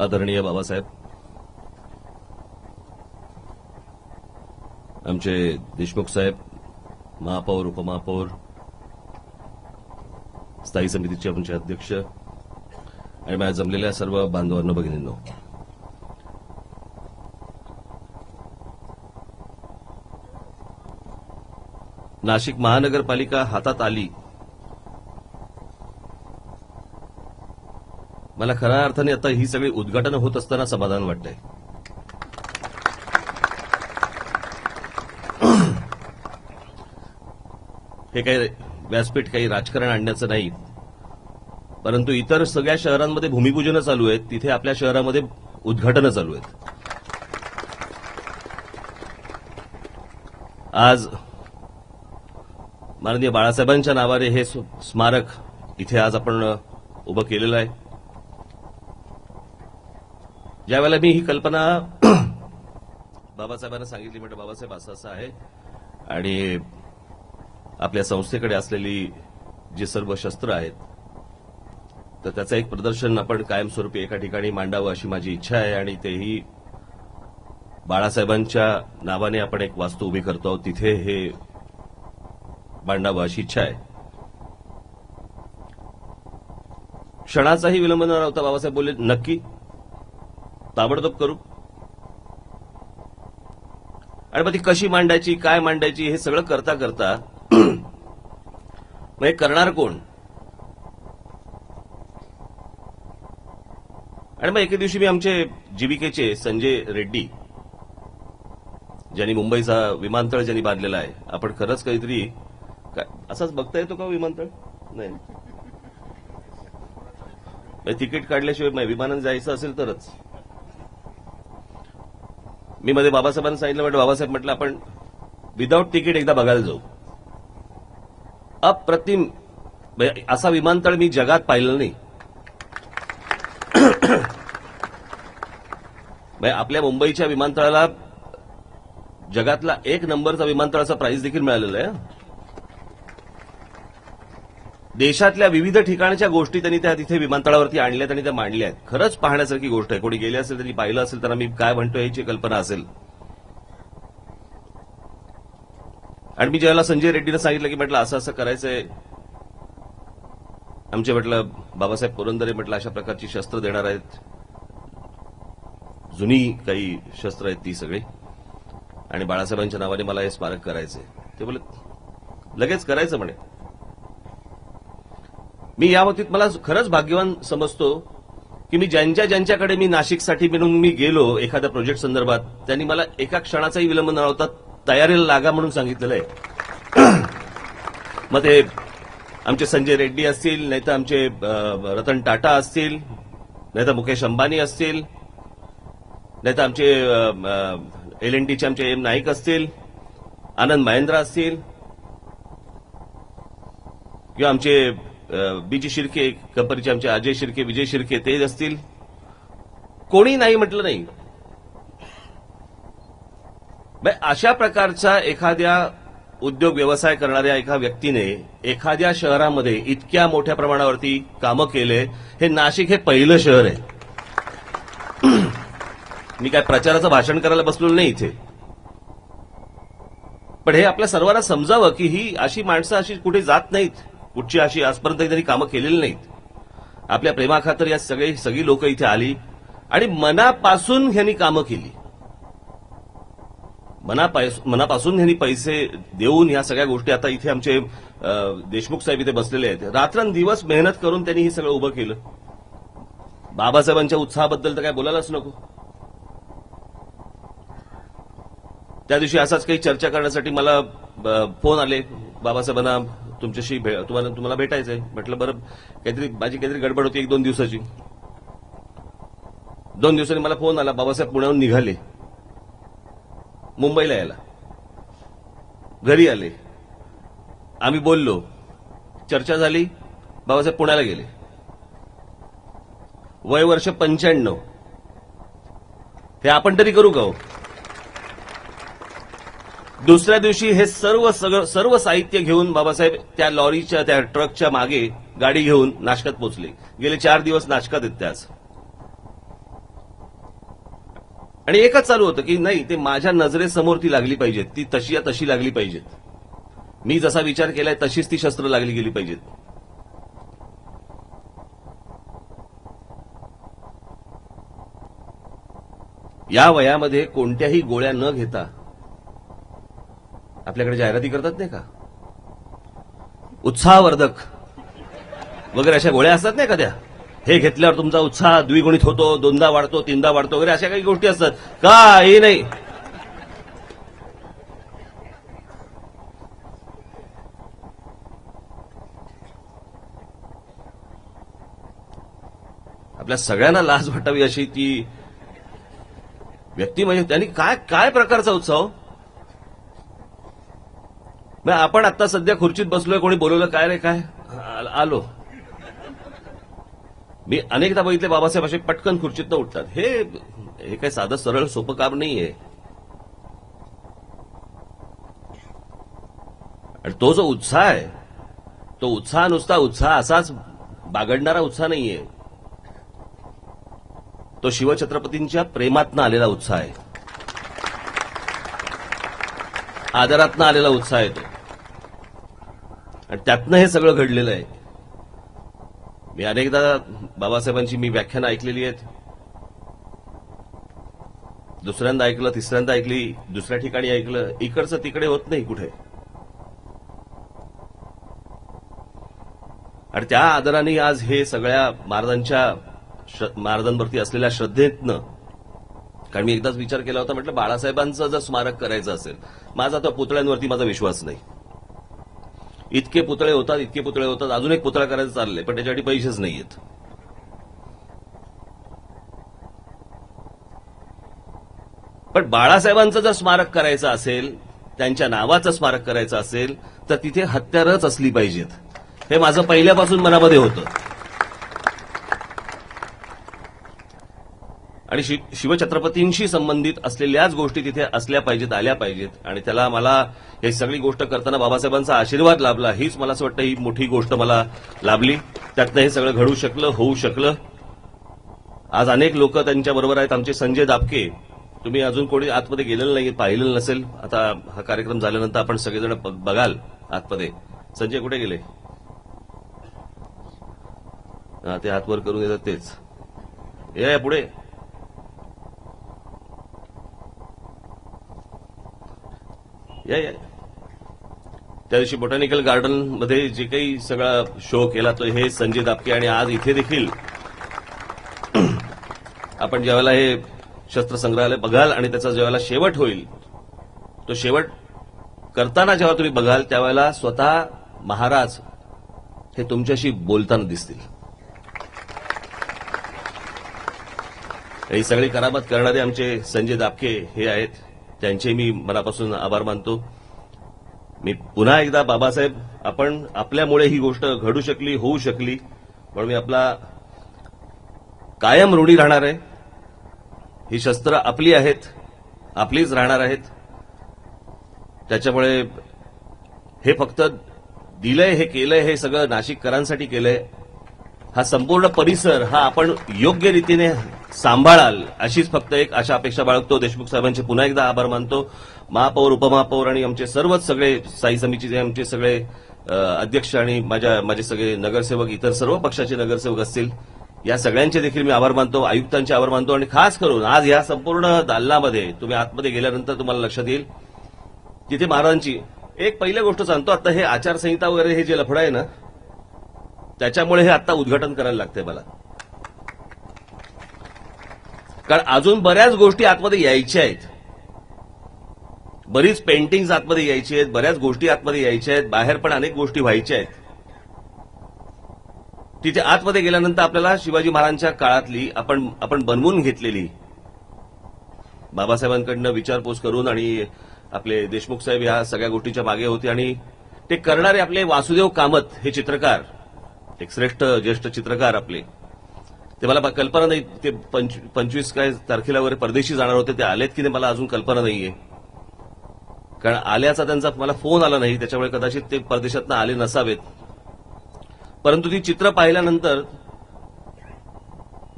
आदरणीय बाबासाहेब. आमचे देशमुख साहेब महापौर उपमहापौर स्थायी समितीचे आमचे अध्यक्ष आणि माझ्या जमलेल्या सर्व बांधवांना भगिनींनो. नाशिक महानगरपालिका हातात आली मला खऱ्या अर्थाने आता ही सगळी उद्घाटन होत असताना समाधान वाटतंय. हे काही व्यासपीठ काही राजकारण आणण्याचं नाही. परंतु इतर सगळ्या शहरांमध्ये भूमिपूजनं चालू आहेत. तिथे आपल्या शहरामध्ये उद्घाटनं चालू आहेत. आज माननीय बाळासाहेबांच्या नावाने हे स्मारक इथे आज आपण उभं केलेलं आहे. ज्यावेळेला मी ही कल्पना बाबासाहेबांना सांगितली म्हटलं बाबासाहेब असं असं आहे. आणि आपल्या संस्थेकडे असलेली जी सर्व शस्त्र आहेत तर त्याचं एक प्रदर्शन आपण कायमस्वरूपी एका ठिकाणी मांडावं अशी माझी इच्छा आहे आणि तेही बाळासाहेबांच्या नावाने आपण एक वास्तू उभी करतो आहोत तिथे हे मांडावं अशी इच्छा आहे. क्षणाचाही विलंब न राहता बाबासाहेब बोलले नक्की ताबडतोब करू? आणि मग ती कशी मांडायची काय मांडायची हे सगळं करता करता मग हे करणार कोण? आणि मग एके दिवशी मी आमचे जीविकेचे संजय रेड्डी ज्यांनी मुंबईचा विमानतळ ज्यांनी बांधलेला आहे आपण खरंच काहीतरी काय असाच बघता येतो का हो विमानतळ? नाही. म्हणजे तिकीट काढल्याशिवाय विमानात जायचं असेल तरच. मी मध्ये बाबासाहेबांना सांगितलं म्हटलं बाबासाहेब म्हटलं आपण विदाऊट तिकीट एकदा बघायला जाऊ. अप्रतिम म्हणजे असा विमानतळ मी जगात पाहिलं नाही. म्हणजे आपल्या मुंबईच्या विमानतळाला जगातला एक नंबरचा विमानतळाचा प्राइस देखील मिळालेला आहे. देशातल्या विविध ठिकाणच्या गोष्टी त्यांनी त्या तिथे विमानतळावरती आणल्यात आणि त्या मांडल्या आहेत. खरंच पाहण्यासारखी गोष्ट आहे. कोणी गेले असेल त्यांनी पाहिलं असेल तर मी काय म्हणतो याची कल्पना असेल. आणि मी ज्यावेळेला संजय रेड्डीनं सांगितलं की म्हटलं असं असं करायचंय आमचे म्हटलं बाबासाहेब पुरंदरे म्हटलं अशा प्रकारची शस्त्र देणार आहेत. जुनी काही शस्त्र आहेत ती सगळी. आणि बाळासाहेबांच्या नावाने मला हे स्मारक करायचंय. ते बोलत लगेच करायचं म्हणे. मी या बाबतीत मला खरंच भाग्यवान समजतो की मी ज्यांच्या ज्यांच्याकडे मी नाशिकसाठी म्हणून मी गेलो एखाद्या प्रोजेक्ट संदर्भात त्यांनी मला एका क्षणाचाही विलंब न होता तयारीला लागा म्हणून सांगितलेलं आहे. मग ते आमचे संजय रेड्डी असतील नाहीतर आमचे रतन टाटा असतील नाहीतर मुकेश अंबानी असतील नाहीतर आमचे एल एन टीचे आमचे एम नाईक असतील आनंद महेंद्र असतील किंवा आमचे बीजी शिर्के कंपनीचे आमचे अजय शिर्के विजय शिर्के ते असतील. कोणी नाही म्हटलं नाही. अशा प्रकारच्या एखाद्या उद्योग व्यवसाय करणाऱ्या एका व्यक्तीने एखाद्या शहरामध्ये इतक्या मोठ्या प्रमाणावरती कामं केले हे नाशिक हे पहिलं शहर आहे. मी काय प्रचाराचं भाषण करायला बसलो नाही इथे. पण हे आपल्या सर्वांना समजावं की ही अशी माणसं अशी कुठे जात नाहीत. कुठची अशी आजपर्यंत त्यांनी कामं केलेली नाहीत. आपल्या प्रेमाखातर या सगळे सगळी लोक इथे आली आणि मनापासून ह्यांनी कामं केली. मनापासून ह्यांनी पैसे देऊन ह्या सगळ्या गोष्टी आता इथे आमचे देशमुख साहेब इथे बसलेले आहेत. रात्रंदिवस मेहनत करून त्यांनी हे सगळं उभं केलं. बाबासाहेबांच्या उत्साहाबद्दल तर काय बोलायलाच नको. त्या दिवशी असाच काही चर्चा करण्यासाठी मला फोन आले. बाबासाहेबांना तुमच्याशी भे- तुम्हाला तुम्हाला भेटायचंय. म्हटलं बरं काहीतरी माझी काहीतरी गडबड होती एक दोन दिवसाची. दोन दिवसांनी मला फोन आला बाबासाहेब पुण्याहून निघाले. मुंबईला यायला. घरी आले. आम्ही बोललो. चर्चा झाली बाबासाहेब पुण्याला गेले. वय वर्ष पंच्याण्णव. हे आपण तरी करू का हो? दुसऱ्या दिवशी हे सर्व सगळं सर्व साहित्य घेऊन बाबासाहेब त्या लॉरीच्या त्या ट्रकच्या मागे गाडी घेऊन नाशकात पोहोचले. गेले चार दिवस नाशकात येत त्याच. आणि एकच चालू होतं की नाही ते माझ्या नजरेसमोर ती लागली पाहिजेत. ती तशी या तशी लागली पाहिजेत. मी जसा विचार केलाय तशीच ती शस्त्र लागली गेली पाहिजेत. या वयामध्ये कोणत्याही गोळ्या न घेता आपल्याकडे जाहिराती करतात नाही का? उत्साहवर्धक. वगैरे अशा गोळ्या असतात नाही का त्या? हे घेतल्यावर तुमचा उत्साह द्विगुणित होतो दोनदा वाढतो तीनदा वाढतो वगैरे अशा काही गोष्टी असतात. काही नाही. आपल्या सगळ्यांना लाज वाटावी अशी ती व्यक्ती म्हणजे त्यांनी काय काय प्रकारचा उत्साह हो? आपण आता सध्या खुर्चीत बसलोय कोणी बोलवलं काय रे काय? आलो. मी अनेकदा बघितले बाबासाहेब असे पटकन खुर्चीतनं उठतात. हे हे काही साधं सरळ सोपं काम नाहीये. आणि तो जो उत्साह आहे तो उत्साह नुसता उत्साह असाच बागडणारा उत्साह नाहीये. तो शिवछत्रपतींच्या प्रेमातनं आलेला उत्साह आहे. आदरातनं आलेला उत्साह आहे तो आणि त्यातनं हे सगळं घडलेलं आहे. मी अनेकदा बाबासाहेबांची मी व्याख्यानं ऐकलेली आहेत. दुसऱ्यांदा ऐकलं तिसऱ्यांदा ऐकली दुसऱ्या ठिकाणी ऐकलं इकडचं तिकडे होत नाही कुठे. आणि त्या आदराने आज हे सगळ्या महाराजांच्या महाराजांवरती असलेल्या श्रद्धेतनं कारण मी एकदाच विचार केला होता म्हटलं बाळासाहेबांचं जर स्मारक करायचं असेल माझा तो पुतळ्यांवरती माझा विश्वास नाही. इतके पुतळे होतात इतके पुतळे होतात अजून एक पुतळा करायचं चाललंय पण त्याच्यासाठी पैसेच नाहीयेत. पण बाळासाहेबांचं जर स्मारक करायचं असेल त्यांच्या नावाचं स्मारक करायचं असेल तर तिथे हत्यारच असली पाहिजेत. हे माझं पहिल्यापासून मनामध्ये होतं. आणि शि- शिवछत्रपतींशी संबंधित असलेल्याच गोष्टी तिथे असल्या पाहिजेत आल्या पाहिजेत. आणि त्याला मला हे सगळी गोष्ट करताना बाबासाहेबांचा आशीर्वाद लाभला हीच मला असं वाटतं ही मोठी गोष्ट मला लाभली. त्यातनं हे सगळं घडू शकलं होऊ शकलं. आज अनेक लोक त्यांच्याबरोबर आहेत. आमचे संजय दापके तुम्ही अजून कोणी आतमध्ये गेलेलं नाही पाहिलेलं नसेल. आता हा कार्यक्रम झाल्यानंतर आपण सगळेजण ब- बघाल आतमध्ये. संजय कुठे गेले? ते हातवर करून येतात तेच. या, पुढे. या या. त्या दिवशी बोटॅनिकल गार्डनमध्ये जे काही सगळा शो केला तो हे संजय दापके आणि आज इथे देखील आपण ज्यावेळेला हे शस्त्र संग्रहालय बघाल आणि त्याचा ज्यावेळेला शेवट होईल तो शेवट करताना जेव्हा तुम्ही बघाल त्यावेळेला स्वतः महाराज हे तुमच्याशी बोलताना दिसतील. ही सगळी करामत करणारे आमचे संजय दापके हे आहेत. त्यांचे मी मनापासून आभार मानतो. मी पुन्हा एकदा बाबासाहेब आपण आपल्यामुळे ही गोष्ट घडू शकली होऊ शकली म्हणून मी आपला कायम ऋणी राहणार आहे. ही शस्त्र आपली आहेत आपलीच राहणार आहेत. त्याच्यामुळे हे फक्त दिलंय हे केलंय हे सगळं नाशिककरांसाठी केलंय. हा संपूर्ण परिसर हा आपण योग्य रीतीने सांभाळाल अशीच फक्त एक अशा अपेक्षा बाळगतो. देशमुख साहेबांचे पुन्हा एकदा आभार मानतो. महापौर उपमहापौर आणि आमचे सर्वच सगळे साई समितीचे आमचे सगळे अध्यक्ष आणि माझ्या माझे सगळे नगरसेवक इतर सर्व पक्षाचे नगरसेवक असतील या सगळ्यांचे देखील मी आभार मानतो आयुक्तांचे आभार मानतो आणि खास करून आज या संपूर्ण दालनामध्ये तुम्ही आतमध्ये गेल्यानंतर तुम्हाला लक्षात येईल तिथे महाराजांची एक पहिली गोष्ट सांगतो आता हे आचारसंहिता वगैरे हे जे लफडं आहे ना त्याच्यामुळे हे आता उद्घाटन करायला लागतंय मला. कारण अजून बऱ्याच गोष्टी आतमध्ये यायच्या आहेत. बरीच पेंटिंग्स आतमध्ये यायची आहेत बऱ्याच गोष्टी आतमध्ये यायच्या आहेत बाहेर पण अनेक गोष्टी व्हायच्या आहेत. तिथे आतमध्ये गेल्यानंतर आपल्याला शिवाजी महाराजांच्या काळातली आपण आपण बनवून घेतलेली. बाबासाहेबांकडनं विचारपूस करून आणि आपले देशमुख साहेब ह्या सगळ्या गोष्टीच्या मागे होते आणि ते करणारे आपले वासुदेव कामत हे चित्रकार. एक श्रेष्ठ ज्येष्ठ चित्रकार आपले. ते मला कल्पना नाही ते पंच- पंचवीस काय तारखेला वगैरे परदेशी जाणार होते ते आलेत की नाही मला अजून कल्पना नाहीये. कारण आल्याचा त्यांचा मला फोन आला नाही त्याच्यामुळे कदाचित ते परदेशातनं आले नसावेत. परंतु ती चित्र पाहिल्यानंतर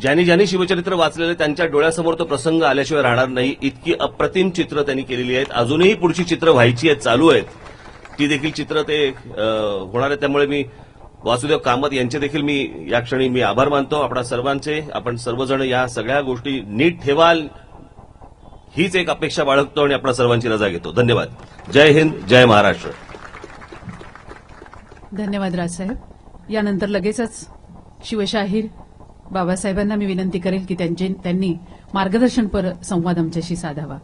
ज्यांनी ज्यांनी शिवचरित्र वाचलेलं त्यांच्या डोळ्यासमोर तो प्रसंग आल्याशिवाय राहणार नाही. इतकी अप्रतिम चित्र त्यांनी केलेली आहेत. अजूनही पुढची चित्र व्हायची आहेत चालू आहेत. ती देखील चित्र ते होणार आहे त्यामुळे मी वासुदेव कामत यांचे देखील मी या क्षणी मी आभार मानतो. आपणा सर्वांचे आपण सर्वजण या सगळ्या गोष्टी नीट ठेवाल हीच एक अपेक्षा बाळगतो आणि आपण सर्वांची रजा घेतो. धन्यवाद. जय हिंद जय महाराष्ट्र. धन्यवाद राजसाहेब. यानंतर लगेचच शिवशाहीर बाबासाहेबांना मी विनंती करेल की त्यांचे त्यांनी मार्गदर्शनपर संवाद आमच्याशी साधावा.